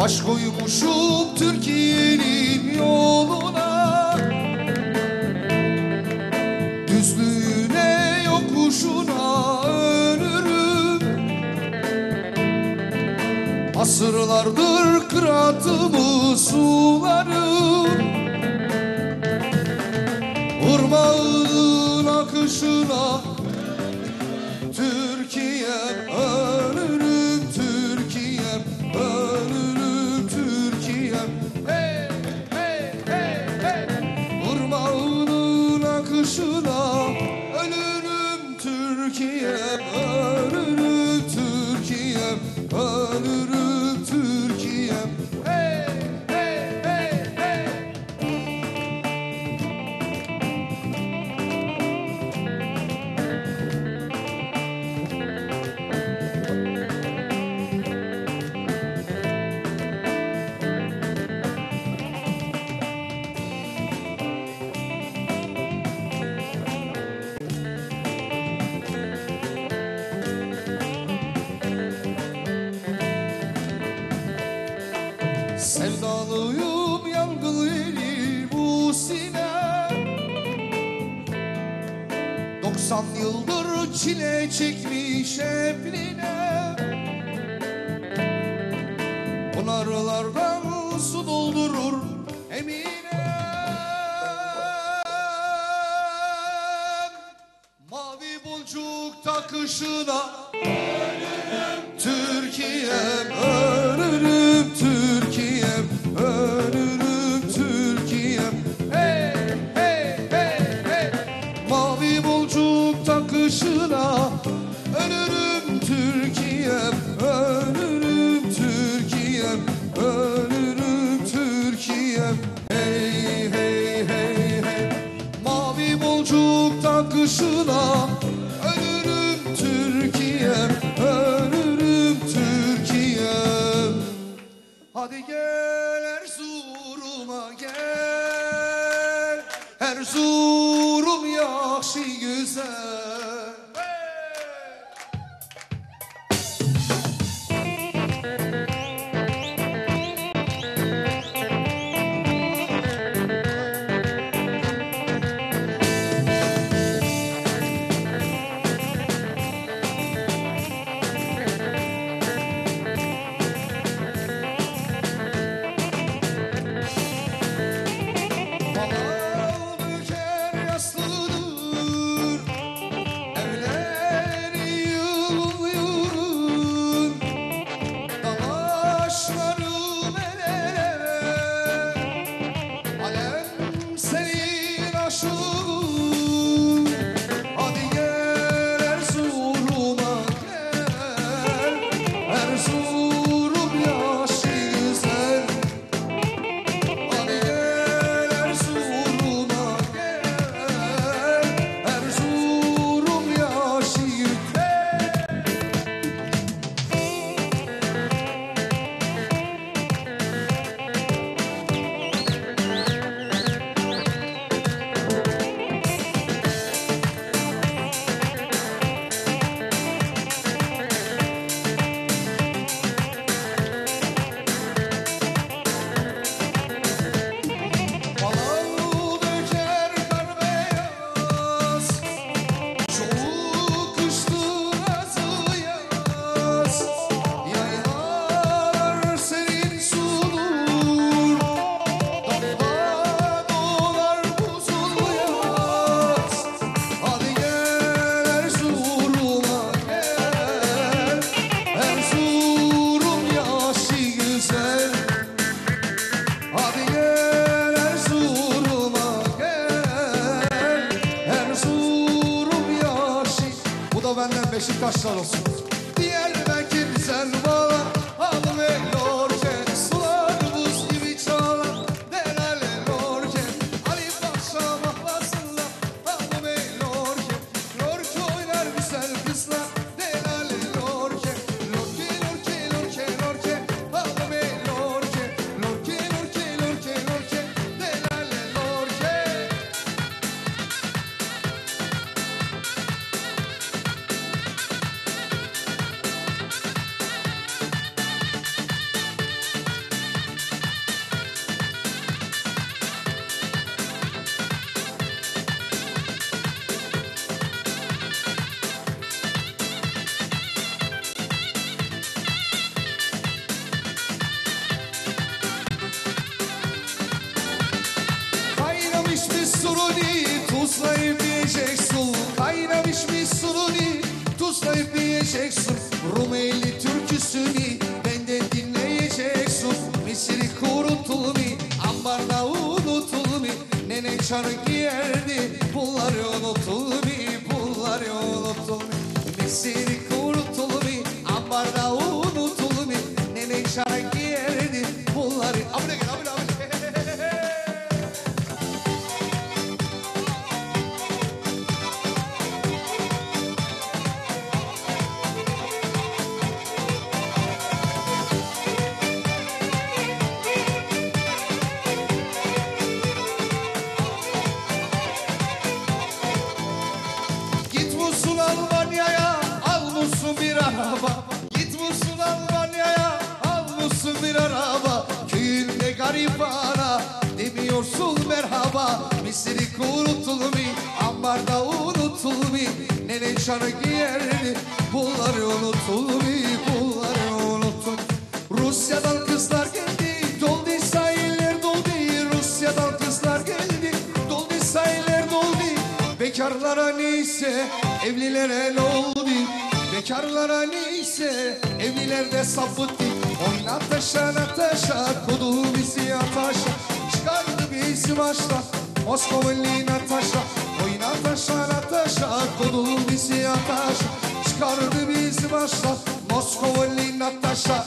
Baş koymuşum Türkiye'nin yoluna. Düzlüğüne yokuşuna ölürüm. Asırlardır kıratımı sularım. Irmağını Yeah. Yangılıyım yangılıyım bu sinem 90 yıldır çile çekmiş hepline Pınarlardan su doldurur emine. Mavi boncuk takışına kuşuna Ölürüm Türkiye'm, ölürüm Türkiye'm Hadi gel Erzurum'a gel. Erzurum eşliktaşlar olsun. Suruni Tuzlayıp yiyeceksin Kaynamış bir suruni Tuzlayıp yiyeceksin Rumeli türküsünü Benden dinleyeceksin Misiri kurutulmu Ambarda unutulmu Nene çarı giyerdi Bunları unutulmu Bunları unutulmu Misiri demiyorsun merhaba. Misiri kurutulmu ambarda unutulmu Nene çarı giyerdi bunları unutulmu Bunları unutulmu Rusya'dan kızlar geldi doldu sahiller doldu Rusya'dan kızlar geldi doldu sahiller doldu Bekarlara neyse evlilere ne oldu? Bekarlara neyse evlilerde sapıttı. Oyna taşa Natasha kodu bizi Çıkardı bizi başta Moskovalı Natasha Oyna taşa Natasha kodu bizi ataşa Çıkardı bizi başta Moskovalı Natasha